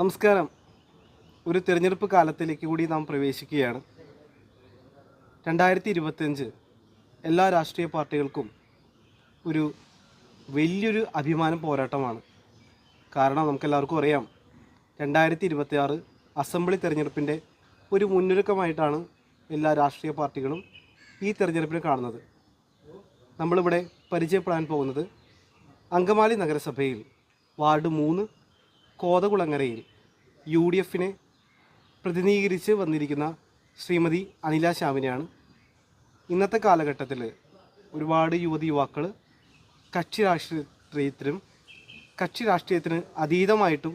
നമസ്കാരം. ഒരു തിരഞ്ഞെടുപ്പ് കാലത്തിലേക്ക് കൂടി നാം പ്രവേശിക്കുകയാണ്. രണ്ടായിരത്തി ഇരുപത്തിയഞ്ച് എല്ലാ രാഷ്ട്രീയ പാർട്ടികൾക്കും ഒരു വലിയൊരു അഭിമാന പോരാട്ടമാണ്. കാരണം നമുക്കെല്ലാവർക്കും അറിയാം രണ്ടായിരത്തി ഇരുപത്തിയാറ് അസംബ്ലി തിരഞ്ഞെടുപ്പിന്റെ ഒരു മുന്നൊരുക്കമായിട്ടാണ് എല്ലാ രാഷ്ട്രീയ പാർട്ടികളും ഈ തിരഞ്ഞെടുപ്പിനെ കാണുന്നത്. നമ്മളിവിടെ പരിചയപ്പെടാൻ പോകുന്നത് അങ്കമാലി നഗരസഭയിൽ വാർഡ് മൂന്ന് കോതകുളങ്ങരയിൽ യു ഡി എഫിനെ പ്രതിനിധീകരിച്ച് വന്നിരിക്കുന്ന ശ്രീമതി അനില ശ്യാമിനെയാണ് ഇന്നത്തെ കാലഘട്ടത്തിൽ ഒരുപാട് യുവതി യുവാക്കൾ കക്ഷി രാഷ്ട്രീയത്തിനും കക്ഷി രാഷ്ട്രീയത്തിന് അതീതമായിട്ടും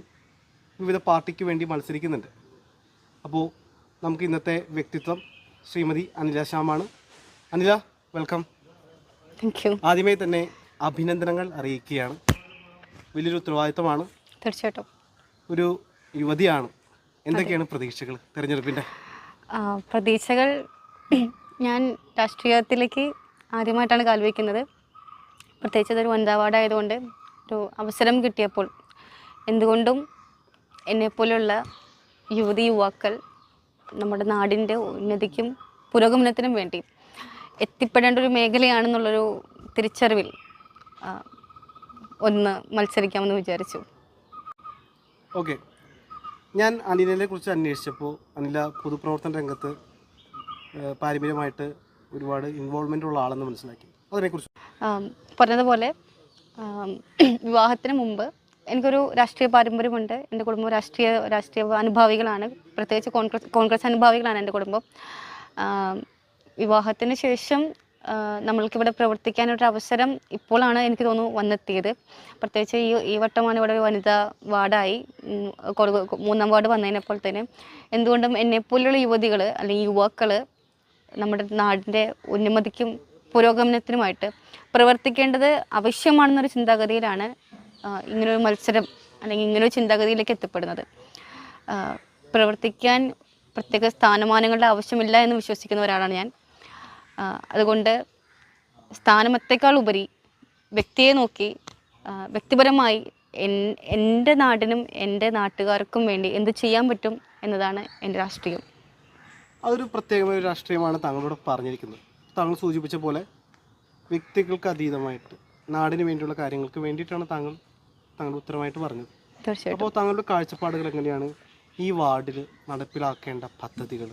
വിവിധ പാർട്ടിക്ക് വേണ്ടി മത്സരിക്കുന്നുണ്ട്. അപ്പോൾ നമുക്ക് ഇന്നത്തെ വ്യക്തിത്വം ശ്രീമതി അനില ശ്യാമാണ്. അനില വെൽക്കം താങ്ക് യു ആദ്യമേ തന്നെ അഭിനന്ദനങ്ങൾ അറിയിക്കുകയാണ്. വലിയൊരു ഉത്തരവാദിത്തമാണ് തീർച്ചയായിട്ടും. ഒരു യുവതിയാണ്. എന്തൊക്കെയാണ് പ്രതീക്ഷകൾ തിരഞ്ഞെടുപ്പിന്റെ പ്രതീക്ഷകൾ ഞാൻ രാഷ്ട്രീയത്തിലേക്ക് ആദ്യമായിട്ടാണ് കാൽവയ്ക്കുന്നത് പ്രത്യേകിച്ച് അതൊരു വനിതാ വാർഡായതുകൊണ്ട് ഒരു അവസരം കിട്ടിയപ്പോൾ എന്തുകൊണ്ടും എന്നെപ്പോലുള്ള യുവതി യുവാക്കൾ നമ്മുടെ നാടിന്റെ ഉന്നതിക്കും പുരോഗമനത്തിനും വേണ്ടി എത്തിപ്പെടേണ്ട ഒരു മേഖലയാണെന്നുള്ളൊരു തിരിച്ചറിവിൽ ഒന്ന് മത്സരിക്കാമെന്ന് വിചാരിച്ചു. ഓക്കെ. ഞാൻ അനിലിനെ കുറിച്ച് അന്വേഷിച്ചപ്പോൾ അനില പൊതുപ്രവർത്തന രംഗത്ത് പാരമ്പര്യമായിട്ട് ഒരുപാട് ഇൻവോൾവ്മെന്റ് ഉള്ള ആളെന്ന് മനസ്സിലാക്കി. അതിനെക്കുറിച്ച്. പറഞ്ഞതുപോലെ വിവാഹത്തിന് മുമ്പ് എനിക്കൊരു രാഷ്ട്രീയ പാരമ്പര്യമുണ്ട്. എന്റെ കുടുംബം രാഷ്ട്രീയ രാഷ്ട്രീയ അനുഭാവികളാണ്. പ്രത്യേകിച്ച് കോൺഗ്രസ് കോൺഗ്രസ് അനുഭാവികളാണ് എന്റെ കുടുംബം. വിവാഹത്തിന് ശേഷം നമ്മൾക്കിവിടെ പ്രവർത്തിക്കാനൊരു അവസരം ഇപ്പോഴാണ് എനിക്ക് തോന്നുന്നു വന്നെത്തിയത്. പ്രത്യേകിച്ച് ഈ ഈ വട്ടമാണ് ഇവിടെ ഒരു വനിതാ വാർഡായി മൂന്നാം വാർഡ് വന്നതിനപ്പോൾ തന്നെ. എന്തുകൊണ്ടും എന്നെപ്പോലുള്ള യുവതികൾ അല്ലെങ്കിൽ യുവാക്കൾ നമ്മുടെ നാടിന്റെ ഉന്നമതിക്കും പുരോഗമനത്തിനുമായിട്ട് പ്രവർത്തിക്കേണ്ടത് ആവശ്യമാണെന്നൊരു ചിന്താഗതിയിലാണ് ഇങ്ങനൊരു മത്സരം അല്ലെങ്കിൽ ഇങ്ങനൊരു ചിന്താഗതിയിലേക്ക് എത്തിപ്പെടുന്നത്. പ്രവർത്തിക്കാൻ പ്രത്യേക സ്ഥാനമാനങ്ങളുടെ ആവശ്യമില്ല എന്ന് വിശ്വസിക്കുന്ന ഒരാളാണ് ഞാൻ. അതുകൊണ്ട് സ്ഥാനമത്തേക്കാൾ ഉപരി വ്യക്തിയെ നോക്കി വ്യക്തിപരമായി എൻ- എന്റെ നാടിനും എന്റെ നാട്ടുകാർക്കും വേണ്ടി എന്ത് ചെയ്യാൻ പറ്റും എന്നതാണ് എന്റെ രാഷ്ട്രീയം. അതൊരു പ്രത്യേകമായ രാഷ്ട്രീയമാണ് താങ്കളോട് പറഞ്ഞിരിക്കുന്നത്. താങ്കൾ സൂചിപ്പിച്ച പോലെ വ്യക്തികൾക്ക് അതീതമായിട്ട് നാടിന് വേണ്ടിയുള്ള കാര്യങ്ങൾക്ക് വേണ്ടിയിട്ടാണ് താങ്കൾ താങ്കൾ ഉത്തരമായിട്ട് പറഞ്ഞത്. അപ്പോൾ താങ്കളുടെ കാഴ്ചപ്പാടുകൾ എങ്ങനെയാണ് ഈ വാർഡിൽ നടപ്പിലാക്കേണ്ട പദ്ധതികൾ?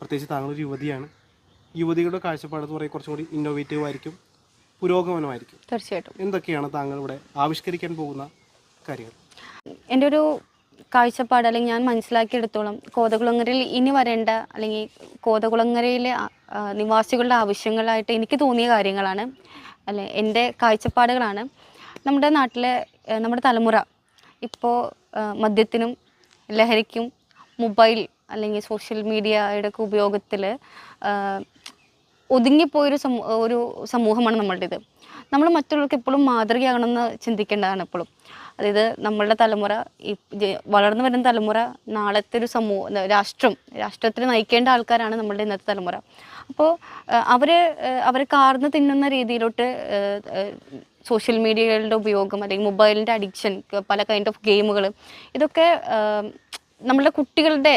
പ്രത്യേകിച്ച് താങ്കൾ ഒരു യുവതിയാണ്. യുവതികളുടെ കാഴ്ചപ്പാട് എന്ന് പറയുന്നത് കുറച്ചും കൂടി ഇന്നോവേറ്റീവ് ആയിരിക്കും പുരോഗമനമായിരിക്കും. തീർച്ചയായിട്ടും. എന്തൊക്കെയാണ് താങ്കൾ ഇവിടെ ആവിഷ്കരിക്കാൻ പോകുന്ന കാര്യങ്ങൾ? എന്റെ ഒരു കാഴ്ചപ്പാട് അല്ലെങ്കിൽ ഞാൻ മനസ്സിലാക്കിയെടുത്തോളം കോതകുളങ്ങരയിൽ ഇനി വരേണ്ട അല്ലെങ്കിൽ കോതകുളങ്ങരയിലെ നിവാസികളുടെ ആവശ്യങ്ങളായിട്ട് എനിക്ക് തോന്നിയ കാര്യങ്ങളാണ്. അല്ലെ എന്റെ കാഴ്ചപ്പാടുകളാണ്. നമ്മുടെ നാട്ടിലെ നമ്മുടെ തലമുറ ഇപ്പോൾ മദ്യത്തിനും ലഹരിക്കും മൊബൈൽ അല്ലെങ്കിൽ സോഷ്യൽ മീഡിയയുടെ ഒക്കെ ഉപയോഗത്തിൽ ഒതുങ്ങിപ്പോയൊരു സമൂ ഒരു സമൂഹമാണ് നമ്മളുടേത്. നമ്മൾ മറ്റുള്ളവർക്ക് എപ്പോഴും മാതൃകയാകണമെന്ന് ചിന്തിക്കേണ്ടതാണ് എപ്പോഴും. അതായത് നമ്മളുടെ തലമുറ ഈ വളർന്നു വരുന്ന തലമുറ നാളത്തെ ഒരു സമൂഹ രാഷ്ട്രം രാഷ്ട്രത്തിന് നയിക്കേണ്ട ആൾക്കാരാണ് നമ്മളുടെ ഇന്നത്തെ തലമുറ. അപ്പോൾ അവർ അവർ കാർന്ന് തിന്നുന്ന രീതിയിലോട്ട് സോഷ്യൽ മീഡിയകളുടെ ഉപയോഗം അല്ലെങ്കിൽ മൊബൈലിന്റെ അഡിക്ഷൻ പല കൈൻഡ് ഓഫ് ഗെയിമുകൾ ഇതൊക്കെ നമ്മളുടെ കുട്ടികളുടെ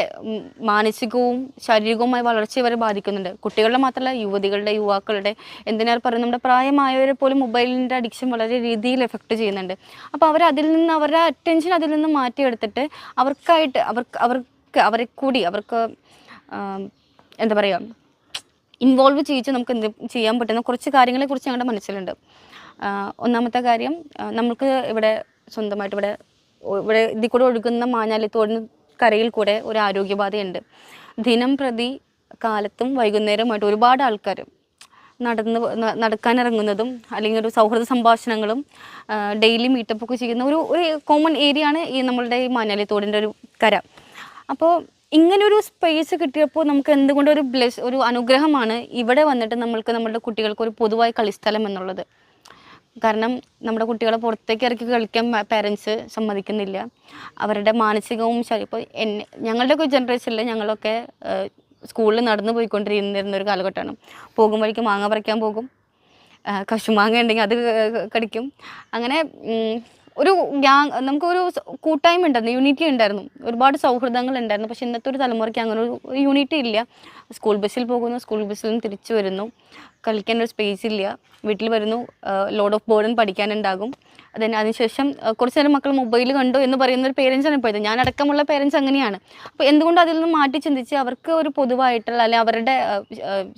മാനസികവും ശാരീരികവുമായ വളർച്ച വരെ ബാധിക്കുന്നുണ്ട്. കുട്ടികളുടെ മാത്രമല്ല യുവതികളുടെ യുവാക്കളുടെ എന്തിനാ പറയുന്നത്? നമ്മുടെ പ്രായമായവരെ പോലും മൊബൈലിന്റെ അഡിക്ഷൻ വളരെ രീതിയിൽ എഫക്റ്റ് ചെയ്യുന്നുണ്ട്. അപ്പോൾ അവർ അതിൽ നിന്ന് അവരുടെ അറ്റൻഷൻ അതിൽ നിന്ന് മാറ്റിയെടുത്തിട്ട് അവർക്കായിട്ട് അവർക്ക് അവർക്ക് അവരെ കൂടി അവർക്ക് എന്താ പറയുക ഇൻവോൾവ് ചെയ്യിച്ച് നമുക്ക് എന്ത് ചെയ്യാൻ പറ്റുന്ന കുറച്ച് കാര്യങ്ങളെ കുറിച്ച് ഞങ്ങളുടെ മനസ്സിലുണ്ട്. ഒന്നാമത്തെ കാര്യം നമുക്ക് ഇവിടെ സ്വന്തമായിട്ട് ഇവിടെ ഇവിടെ ഇതിൽ കൂടെ ഒഴുകുന്ന മാഞ്ഞാലിത്തോടിന് കരയിൽ കൂടെ ഒരു ആരോഗ്യബാധയുണ്ട്. ദിനം പ്രതി കാലത്തും വൈകുന്നേരമായിട്ട് ഒരുപാട് ആൾക്കാർ നടന്ന് നടക്കാനിറങ്ങുന്നതും അല്ലെങ്കിൽ ഒരു സൗഹൃദ സംഭാഷണങ്ങളും ഡെയിലി മീറ്റപ്പ് ഒക്കെ ചെയ്യുന്ന ഒരു ഒരു കോമൺ ഏരിയ ആണ് ഈ നമ്മളുടെ ഈ മാനാലിത്തോടിന്റെ ഒരു കര. അപ്പോൾ ഇങ്ങനൊരു സ്പേസ് കിട്ടിയപ്പോൾ നമുക്ക് എന്തുകൊണ്ടൊരു ബ്ലെസ് ഒരു അനുഗ്രഹമാണ് ഇവിടെ വന്നിട്ട് നമ്മൾക്ക് നമ്മളുടെ കുട്ടികൾക്ക് ഒരു പൊതുവായ കളിസ്ഥലം എന്നുള്ളത്. കാരണം നമ്മുടെ കുട്ടികളെ പുറത്തേക്ക് ഇറക്കി കളിക്കാൻ പേരൻസ് സമ്മതിക്കുന്നില്ല. അവരുടെ മാനസികവും ഇപ്പോൾ എന്നെ ഞങ്ങളുടെയൊക്കെ ജനറേഷനിൽ ഞങ്ങളൊക്കെ സ്കൂളിൽ നടന്നു പോയിക്കൊണ്ടിരുന്നിരുന്ന ഒരു കാലഘട്ടമാണ്. പോകും വഴിക്ക് മാങ്ങ പറിക്കാൻ പോകും. കശുമാങ്ങ ഉണ്ടെങ്കിൽ അത് കടിക്കും. അങ്ങനെ ഒരു ഗ്യാങ് നമുക്കൊരു കൂട്ടായ്മ ഉണ്ടായിരുന്നു യൂണിറ്റി ഉണ്ടായിരുന്നു. ഒരുപാട് സൗഹൃദങ്ങൾ ഉണ്ടായിരുന്നു. പക്ഷെ ഇന്നത്തെ ഒരു തലമുറയ്ക്ക് അങ്ങനെ ഒരു യൂണിറ്റി ഇല്ല. സ്കൂൾ ബസ്സിൽ പോകുന്നു സ്കൂൾ ബസ്സിൽ നിന്ന് തിരിച്ചു വരുന്നു. കളിക്കാൻ ഒരു സ്പേസ് ഇല്ല. വീട്ടിൽ വരുന്നു ലോഡ് ഓഫ് ബേർഡൻ പഠിക്കാനുണ്ടാകും. അതിന് അതിനുശേഷം കുറച്ച് നേരം മക്കൾ മൊബൈൽ കണ്ടു എന്ന് പറയുന്ന ഒരു പേരൻസാണ് പോയത് ഞാൻ അടക്കമുള്ള പേരൻസ് അങ്ങനെയാണ്. അപ്പോൾ എന്തുകൊണ്ട് അതിൽ നിന്ന് മാറ്റി ചിന്തിച്ച് അവർക്ക് ഒരു പൊതുവായിട്ടുള്ള അല്ലെങ്കിൽ അവരുടെ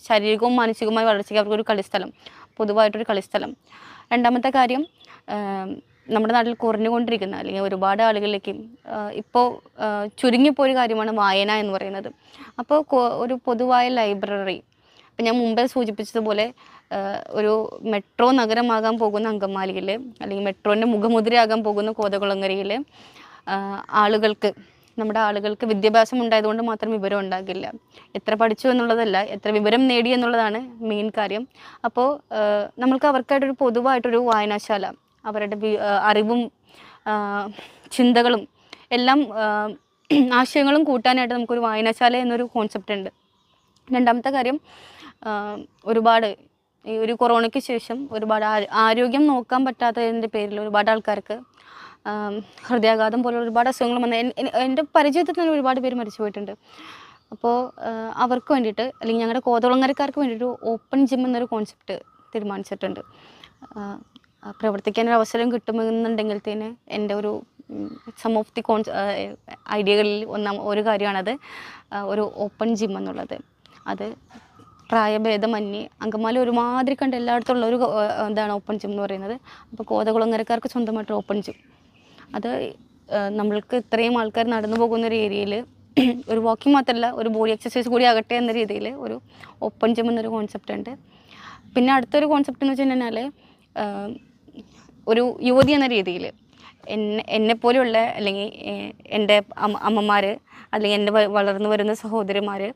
ശാരീരികവും മാനസികവുമായ വളർച്ചയ്ക്ക് അവർക്കൊരു കളിസ്ഥലം പൊതുവായിട്ടൊരു കളിസ്ഥലം. രണ്ടാമത്തെ കാര്യം നമ്മുടെ നാട്ടിൽ കുറഞ്ഞുകൊണ്ടിരിക്കുന്ന അല്ലെങ്കിൽ ഒരുപാട് ആളുകളിലേക്ക് ഇപ്പോൾ ചുരുങ്ങിപ്പോയൊരു കാര്യമാണ് വായന എന്ന് പറയുന്നത്. അപ്പോൾ ഒരു പൊതുവായ ലൈബ്രറി ഇപ്പം ഞാൻ മുമ്പേ സൂചിപ്പിച്ചതുപോലെ ഒരു മെട്രോ നഗരമാകാൻ പോകുന്ന അങ്കമാലിയിൽ അല്ലെങ്കിൽ മെട്രോന്റെ മുഖമുദ്രയാകാൻ പോകുന്ന കോതകുളങ്ങരയിൽ ആളുകൾക്ക് നമ്മുടെ ആളുകൾക്ക് വിദ്യാഭ്യാസം ഉണ്ടായതുകൊണ്ട് മാത്രം വിവരം ഉണ്ടാകില്ല. എത്ര പഠിച്ചു എന്നുള്ളതല്ല എത്ര വിവരം നേടി എന്നുള്ളതാണ് മെയിൻ കാര്യം. അപ്പോൾ നമ്മൾക്ക് അവർക്കായിട്ടൊരു പൊതുവായിട്ടൊരു വായനാശാല അവരുടെ അറിവും ചിന്തകളും എല്ലാം ആശയങ്ങളും കൂട്ടാനായിട്ട് നമുക്കൊരു വായനശാല എന്നൊരു കോൺസെപ്റ്റ് ഉണ്ട്. രണ്ടാമത്തെ കാര്യം ഒരുപാട് ഈ ഒരു കൊറോണയ്ക്ക് ശേഷം ഒരുപാട് ആരോഗ്യം നോക്കാൻ പറ്റാത്തതിന്റെ പേരിൽ ഒരുപാട് ആൾക്കാർക്ക് ഹൃദയാഘാതം പോലുള്ള ഒരുപാട് അസുഖങ്ങൾ വന്ന എൻ- എൻ- എന്റെ പരിചയത്തിൽ തന്നെ ഒരുപാട് പേര് മരിച്ചു പോയിട്ടുണ്ട്. അപ്പോൾ അവർക്ക് വേണ്ടിയിട്ട് അല്ലെങ്കിൽ ഞങ്ങളുടെ കോതളങ്ങരക്കാർക്ക് വേണ്ടിയിട്ട് ഓപ്പൺ ജിം എന്നൊരു കോൺസെപ്റ്റ് തീരുമാനിച്ചിട്ടുണ്ട്. പ്രവർത്തിക്കാൻ ഒരു അവസരം കിട്ടുമെന്നുണ്ടെങ്കിൽ തന്നെ എന്റെ ഒരു സം ഓഫ് ദി കോൺസ് ഐഡിയകളിൽ ഒന്നാം ഒരു കാര്യമാണത് ഒരു ഓപ്പൺ ജിം എന്നുള്ളത്. അത് പ്രായഭേദമന്യേ അങ്കമാലി ഒരുമാതിരി കണ്ട് എല്ലായിടത്തും ഉള്ള ഒരു എന്താണ് ഓപ്പൺ ജിം എന്ന് പറയുന്നത്. അപ്പോൾ കോതകുളങ്ങരക്കാർക്ക് സ്വന്തമായിട്ട് ഓപ്പൺ ജിം അത് നമ്മൾക്ക് ഇത്രയും ആൾക്കാർ നടന്നു പോകുന്ന ഒരു ഏരിയയിൽ ഒരു വാക്കിംഗ് മാത്രമല്ല ഒരു ബോഡി എക്സസൈസ് കൂടി ആകട്ടെ എന്ന രീതിയിൽ ഒരു ഓപ്പൺ ജിം എന്നൊരു കോൺസെപ്റ്റ് ഉണ്ട്. പിന്നെ അടുത്തൊരു കോൺസെപ്റ്റ് എന്ന് വെച്ച് കഴിഞ്ഞാൽ ഒരു യുവതി എന്ന രീതിയിൽ. എന്നെ എന്നെപ്പോലെയുള്ള അല്ലെങ്കിൽ എന്റെ അമ്മ അമ്മമാർ അല്ലെങ്കിൽ എന്റെ വളർന്നു വരുന്ന സഹോദരിമാർ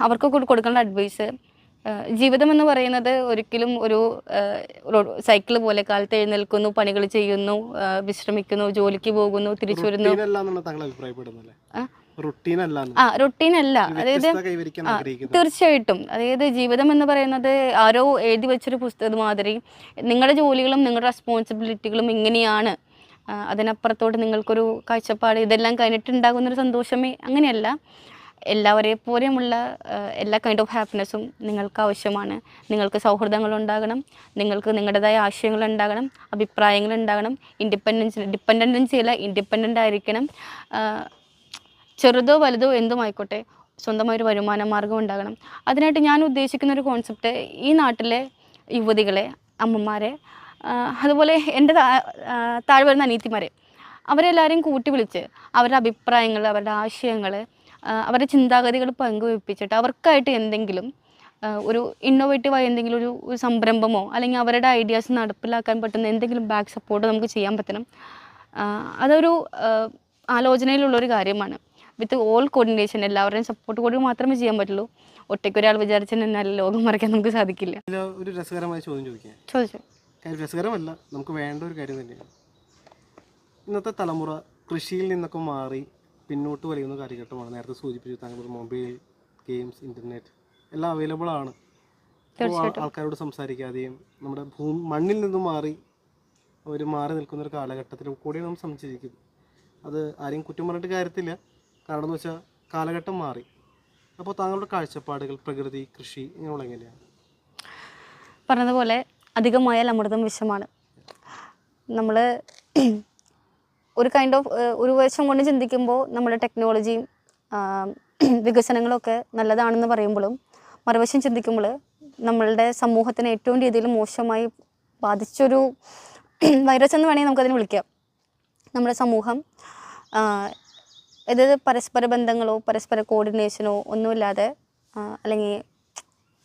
അവർക്ക് കൊടു- കൊടുക്കേണ്ട അഡ്വൈസ് ജീവിതം എന്ന് പറയുന്നത് ഒരിക്കലും ഒരു സൈക്കിൾ പോലെ കാലത്ത് എഴുന്നേൽക്കുന്നു പണികൾ ചെയ്യുന്നു വിശ്രമിക്കുന്നു ജോലിക്ക് പോകുന്നു തിരിച്ചു വരുന്നു. ആ? റുട്ടീനല്ല. അല്ല അതായത് തീർച്ചയായിട്ടും. അതായത് ജീവിതം എന്ന് പറയുന്നത് ആരോ എഴുതി വെച്ചൊരു പുസ്തകം മാതിരി നിങ്ങളുടെ ജോലികളും നിങ്ങളുടെ റെസ്പോൺസിബിലിറ്റികളും ഇങ്ങനെയാണ്. അതിനപ്പുറത്തോട്ട് നിങ്ങൾക്കൊരു കാഴ്ചപ്പാട് ഇതെല്ലാം കഴിഞ്ഞിട്ടുണ്ടാകുന്നൊരു സന്തോഷമേ അങ്ങനെയല്ല. എല്ലാവരെ പോലെയുമുള്ള എല്ലാ കൈൻഡ് ഓഫ് ഹാപ്പിനെസ്സും നിങ്ങൾക്ക് ആവശ്യമാണ്. നിങ്ങൾക്ക് സൗഹൃദങ്ങൾ ഉണ്ടാകണം. നിങ്ങൾക്ക് നിങ്ങളുടേതായ ആശയങ്ങൾ ഉണ്ടാകണം. അഭിപ്രായങ്ങൾ ഉണ്ടാകണം. ഇൻഡിപെൻഡൻസ് ഡിപ്പെൻഡൻസ് ചെയ്യില്ല. ഇൻഡിപെൻഡന്റ് ആയിരിക്കണം. ചെറുതോ വലുതോ എന്തും ആയിക്കോട്ടെ സ്വന്തമായൊരു വരുമാന മാർഗം ഉണ്ടാകണം. അതിനായിട്ട് ഞാൻ ഉദ്ദേശിക്കുന്ന ഒരു കോൺസെപ്റ്റ് ഈ നാട്ടിലെ യുവതികളെ അമ്മമാരെ അതുപോലെ എന്റെ താഴെ വരുന്ന അനീത്തിമാരെ അവരെല്ലാവരെയും കൂട്ടി വിളിച്ച് അവരുടെ അഭിപ്രായങ്ങൾ അവരുടെ ആശയങ്ങൾ അവരുടെ ചിന്താഗതികൾ പങ്കുവെപ്പിച്ചിട്ട് അവർക്കായിട്ട് എന്തെങ്കിലും ഒരു ഇന്നോവേറ്റീവായ എന്തെങ്കിലും ഒരു ഒരു സംരംഭമോ അല്ലെങ്കിൽ അവരുടെ ഐഡിയാസ് നടപ്പിലാക്കാൻ പറ്റുന്ന എന്തെങ്കിലും ബാക്ക് സപ്പോർട്ട് നമുക്ക് ചെയ്യാൻ പറ്റണം. അതൊരു ആലോചനയിലുള്ളൊരു കാര്യമാണ്. വിത്ത് ഓൾ കോർഡിനേഷൻ എല്ലാവരുടെയും സപ്പോർട്ട് കൂടി മാത്രമേ ചെയ്യാൻ പറ്റുള്ളൂ. ഒറ്റയ്ക്ക് ഒരാൾ വിചാരിച്ചാൽ ലോകം മറിക്കാൻ നമുക്ക് സാധിക്കില്ല. ഒരു രസകരമായ ചോദ്യം ചോദിക്കാം. ചോദിച്ചു? രസകരമല്ല നമുക്ക് വേണ്ട ഒരു കാര്യം തന്നെയാണ്. ഇന്നത്തെ തലമുറ കൃഷിയിൽ നിന്നൊക്കെ മാറി പിന്നോട്ട് വലിയുന്ന കാലഘട്ടമാണ്. നേരത്തെ സൂചിപ്പിച്ചു താങ്കൾ മൊബൈൽ ഗെയിംസ് ഇന്റർനെറ്റ് എല്ലാം അവൈലബിൾ ആണ്. ആൾക്കാരോട് സംസാരിക്കാതെയും നമ്മുടെ ഭൂമി മണ്ണിൽ നിന്നും മാറി അവർ മാറി നിൽക്കുന്ന ഒരു കാലഘട്ടത്തിൽ കൂടിയാണ് നമ്മൾ സംസാരിക്കുന്നത് അത് ആരെയും കുറ്റം പറഞ്ഞിട്ട് കാര്യത്തില്ല. കാരണം എന്ന് വെച്ചാൽ കാലഘട്ടം മാറി. അപ്പോൾ താങ്കളുടെ കാഴ്ചപ്പാടുകൾ പ്രകൃതി കൃഷി ഇങ്ങനെയുള്ള എങ്ങനെയാണ് പറഞ്ഞതുപോലെ അധികമായാൽ അമൃതം വിഷമാണ്. നമ്മൾ ഒരു കൈൻഡ് ഓഫ് ഒരു വശം കൊണ്ട് ചിന്തിക്കുമ്പോൾ നമ്മുടെ ടെക്നോളജിയും വികസനങ്ങളൊക്കെ നല്ലതാണെന്ന് പറയുമ്പോഴും മറുവശം ചിന്തിക്കുമ്പോൾ നമ്മളുടെ സമൂഹത്തിന് ഏറ്റവും രീതിയിൽ മോശമായി ബാധിച്ചൊരു വൈറസ് എന്ന് വേണമെങ്കിൽ നമുക്കതിനെ വിളിക്കാം. നമ്മുടെ സമൂഹം ഇത് പരസ്പര ബന്ധങ്ങളോ പരസ്പര കോർഡിനേഷനോ ഒന്നുമില്ലാതെ അല്ലെങ്കിൽ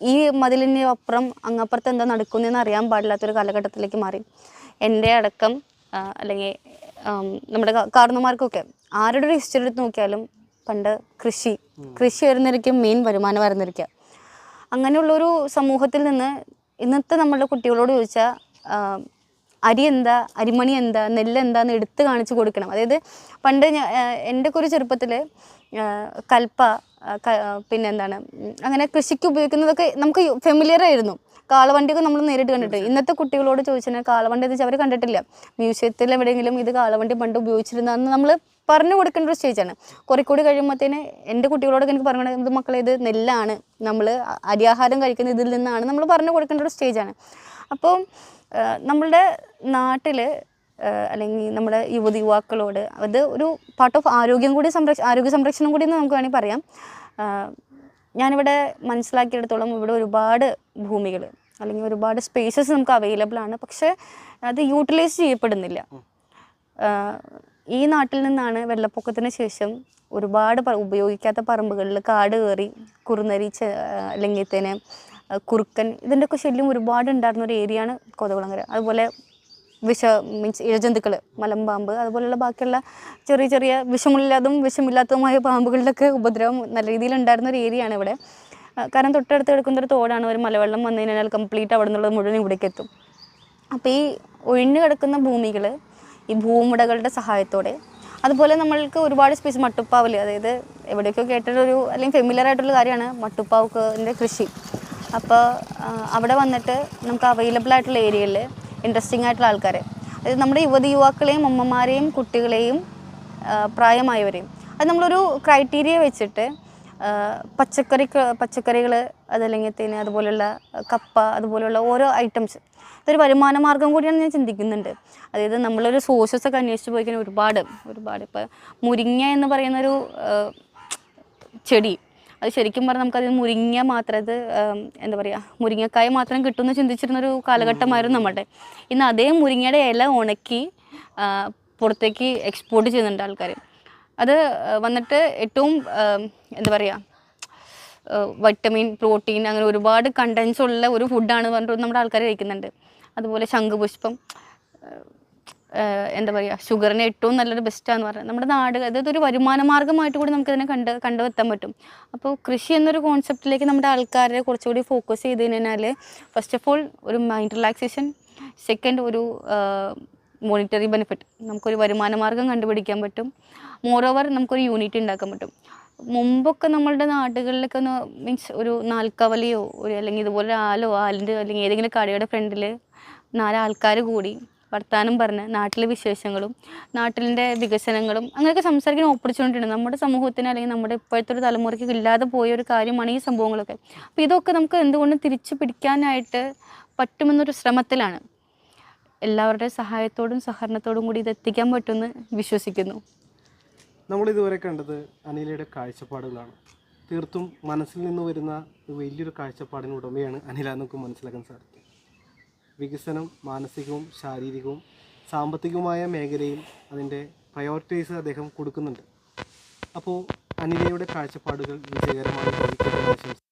ഈ മതിലിന് അപ്പുറം അങ്ങപ്പുറത്ത് എന്താ നടക്കുന്നതെന്ന് അറിയാൻ പാടില്ലാത്തൊരു കാലഘട്ടത്തിലേക്ക് മാറി. എന്റെ അടക്കം അല്ലെങ്കിൽ നമ്മുടെ കാ- ആരുടെ ഒരു ഹിസ്റ്ററി എടുത്ത് നോക്കിയാലും പണ്ട് കൃഷി കൃഷി വരുന്നിരിക്കും മെയിൻ വരുമാനം വരുന്നിരിക്കുക അങ്ങനെയുള്ളൊരു സമൂഹത്തിൽ നിന്ന് ഇന്നത്തെ നമ്മളുടെ കുട്ടികളോട് ചോദിച്ചാൽ അരി എന്താ അരിമണി എന്താ നെല്ല് എന്താന്ന് എടുത്ത് കാണിച്ചു കൊടുക്കണം. അതായത് പണ്ട് എന്റെ ഒക്കെ ഒരു ചെറുപ്പത്തിൽ കൽപ്പ പിന്നെന്താണ്? അങ്ങനെ കൃഷിക്ക് ഉപയോഗിക്കുന്നതൊക്കെ നമുക്ക് ഫെമിലിയർ ആയിരുന്നു. കാളവണ്ടിയൊക്കെ നമ്മൾ നേരിട്ട് കണ്ടിട്ട് ഇന്നത്തെ കുട്ടികളോട് ചോദിച്ചാൽ കാളവണ്ടി എന്ന് വെച്ചാൽ അവർ കണ്ടിട്ടില്ല. മ്യൂസിയത്തിൽ എവിടെയെങ്കിലും ഇത് കാളവണ്ടി പണ്ട് ഉപയോഗിച്ചിരുന്നതെന്ന് നമ്മൾ പറഞ്ഞു കൊടുക്കേണ്ട ഒരു സ്റ്റേജാണ് കുറെ കൂടി കഴിയുമ്പോഴത്തേന് എന്റെ കുട്ടികളോടൊക്കെ എനിക്ക് പറഞ്ഞു കൊടുക്കുന്നത് മക്കളെ ഇത് നെല്ലാണ്. നമ്മൾ അരിയാഹാരം കഴിക്കുന്ന ഇതിൽ നിന്നാണ് നമ്മൾ പറഞ്ഞു കൊടുക്കേണ്ട ഒരു സ്റ്റേജാണ് അപ്പോൾ നമ്മളുടെ നാട്ടിൽ അല്ലെങ്കിൽ നമ്മുടെ യുവതി യുവാക്കളോട് അത് ഒരു പാർട്ട് ഓഫ് ആരോഗ്യം കൂടി സംരക്ഷ ആരോഗ്യ സംരക്ഷണം കൂടി എന്ന് നമുക്ക് വേണമെങ്കിൽ പറയാം. ഞാനിവിടെ മനസ്സിലാക്കിയെടുത്തോളം ഇവിടെ ഒരുപാട് ഭൂമികൾ അല്ലെങ്കിൽ ഒരുപാട് സ്പേസസ് നമുക്ക് അവൈലബിൾ ആണ്. പക്ഷേ അത് യൂട്ടിലൈസ് ചെയ്യപ്പെടുന്നില്ല. ഈ നാട്ടിൽ നിന്നാണ് വെള്ളപ്പൊക്കത്തിന് ശേഷം ഒരുപാട് ഉപയോഗിക്കാത്ത പറമ്പുകളിൽ കാട് കയറി കുറുനരി അല്ലെങ്കിൽ തന്നെ കുറുക്കൻ ഇതിന്റെയൊക്കെ ശല്യം ഒരുപാട് ഉണ്ടായിരുന്ന ഒരു ഏരിയയാണ് കോതകുളങ്ങര. അതുപോലെ വിഷ മീൻസ് ഇഴജന്തുക്കൾ മലമ്പാമ്പ് അതുപോലെയുള്ള ബാക്കിയുള്ള ചെറിയ ചെറിയ വിഷമില്ലാതും വിഷമില്ലാത്തതുമായ പാമ്പുകളിലൊക്കെ ഉപദ്രവം നല്ല രീതിയിൽ ഉണ്ടായിരുന്ന ഒരു ഏരിയയാണ് ഇവിടെ. കാരണം തൊട്ടടുത്ത് കിടക്കുന്ന ഒരു തോടാണ്. ഒരു മലവെള്ളം വന്നു കഴിഞ്ഞാൽ കംപ്ലീറ്റ് അവിടെ നിന്നുള്ളത് മുഴുവൻ ഇവിടേക്ക് എത്തും. അപ്പോൾ ഈ ഒഴിഞ്ഞു കിടക്കുന്ന ഭൂമികൾ ഈ ഭൂമുടകളുടെ സഹായത്തോടെ അതുപോലെ നമ്മൾക്ക് ഒരുപാട് സ്പേസ് മട്ടുപ്പാവിൽ അതായത് എവിടെയൊക്കെ കേട്ടിട്ടൊരു അല്ലെങ്കിൽ ഫെമിലർ ആയിട്ടുള്ള കാര്യമാണ് മട്ടുപ്പാവുക്കിന്റെ കൃഷി. അപ്പോൾ അവിടെ വന്നിട്ട് നമുക്ക് അവൈലബിൾ ആയിട്ടുള്ള ഏരിയയിൽ ഇൻട്രസ്റ്റിംഗ് ആയിട്ടുള്ള ആൾക്കാരെ. അതായത് നമ്മുടെ യുവതി യുവാക്കളെയും അമ്മമാരെയും കുട്ടികളെയും പ്രായമായവരെയും. അത് നമ്മളൊരു ക്രൈറ്റീരിയ വെച്ചിട്ട് പച്ചക്കറി പച്ചക്കറികൾ അതല്ലെങ്കിൽ തന്നെ അതുപോലെയുള്ള കപ്പ അതുപോലെയുള്ള ഓരോ ഐറ്റംസ് ഇതൊരു വരുമാന മാർഗം കൂടിയാണ് ഞാൻ ചിന്തിക്കുന്നുണ്ട്. അതായത് നമ്മളൊരു സോഴ്സസ് ഒക്കെ അന്വേഷിച്ച് പോയി കഴിഞ്ഞാൽ ഒരുപാട് ഒരുപാട്. ഇപ്പോൾ മുരിങ്ങ എന്ന് പറയുന്നൊരു ചെടി അത് ശരിക്കും പറഞ്ഞാൽ നമുക്കത് മുരിങ്ങ മാത്രം അത് എന്താ പറയുക മുരിങ്ങക്കായ മാത്രം കിട്ടുമെന്ന് ചിന്തിച്ചിരുന്നൊരു കാലഘട്ടമായിരുന്നു നമ്മുടെ. ഇന്ന് അതേ മുരിങ്ങയുടെ ഇല ഉണക്കി പുറത്തേക്ക് എക്സ്പോർട്ട് ചെയ്യുന്നുണ്ട് ആൾക്കാർ അത് വന്നിട്ട് ഏറ്റവും എന്താ പറയുക വൈറ്റമിൻ പ്രോട്ടീൻ അങ്ങനെ ഒരുപാട് കണ്ടൻസ് ഉള്ള ഒരു ഫുഡാണ് പറഞ്ഞിട്ട് നമ്മുടെ ആൾക്കാർ കഴിക്കുന്നുണ്ട്. അതുപോലെ ശംഖുപുഷ്പം എന്താ പറയുക ഷുഗറിന് ഏറ്റവും നല്ലൊരു ബെസ്റ്റാന്ന് പറയുന്നത് നമ്മുടെ നാട് അതായത് ഒരു വരുമാന മാർഗമായിട്ട് കൂടി നമുക്കിതിനെ കണ്ട് കണ്ടുവെത്താൻ പറ്റും. അപ്പോൾ കൃഷി എന്നൊരു കോൺസെപ്റ്റിലേക്ക് നമ്മുടെ ആൾക്കാരെ കുറച്ചുകൂടി ഫോക്കസ് ചെയ്ത് കഴിഞ്ഞാൽ ഫസ്റ്റ് ഓഫ് ഓൾ ഒരു മൈൻഡ് റിലാക്സേഷൻ സെക്കൻഡ് ഒരു മോണിറ്ററി ബെനിഫിറ്റ് നമുക്കൊരു വരുമാന മാർഗം കണ്ടുപിടിക്കാൻ പറ്റും. മോറോവർ നമുക്കൊരു യൂണിറ്റ് ഉണ്ടാക്കാൻ പറ്റും. മുമ്പൊക്കെ നമ്മളുടെ നാടുകളിലൊക്കെ ഒന്ന് മീൻസ് ഒരു നാൽക്കവലയോ ഒരു അല്ലെങ്കിൽ ഇതുപോലെ ആലോ ആലിന്റെ അല്ലെങ്കിൽ ഏതെങ്കിലും കടയുടെ ഫ്രണ്ടിൽ നാലാൾക്കാർ കൂടി വർത്താനം പറഞ്ഞ് നാട്ടിലെ വിശേഷങ്ങളും നാട്ടിലിന്റെ വികസനങ്ങളും അങ്ങനെയൊക്കെ സംസാരിക്കാൻ ഓപ്പർച്യൂണിറ്റി ഉണ്ട് നമ്മുടെ സമൂഹത്തിന് അല്ലെങ്കിൽ നമ്മുടെ ഇപ്പോഴത്തെ ഒരു തലമുറയ്ക്ക് ഇല്ലാതെ പോയ ഒരു കാര്യമാണ് ഈ സംഭവങ്ങളൊക്കെ. അപ്പോൾ ഇതൊക്കെ നമുക്ക് എന്തുകൊണ്ടും തിരിച്ചു പിടിക്കാനായിട്ട് പറ്റുമെന്നൊരു ശ്രമത്തിലാണ്. എല്ലാവരുടെ സഹായത്തോടും സഹകരണത്തോടും കൂടി ഇത് എത്തിക്കാൻ പറ്റുമെന്ന് വിശ്വസിക്കുന്നു. നമ്മൾ ഇതുവരെ കണ്ടത് അനിലയുടെ കാഴ്ചപ്പാടുകളാണ്. തീർത്തും മനസ്സിൽ നിന്ന് വരുന്ന വലിയൊരു കാഴ്ചപ്പാടിന് ഉടമയാണ് അനില എന്നൊക്കെ മനസ്സിലാക്കാൻ സാധിക്കും. വികസനം മാനസികവും ശാരീരികവും സാമ്പത്തികവുമായ മേഖലയിൽ അതിന്റെ പ്രയോറിറ്റൈസ് അദ്ദേഹം കൊടുക്കുന്നുണ്ട്. അപ്പോൾ അനിലയുടെ കാഴ്ചപ്പാടുകൾ വിജയകരമായി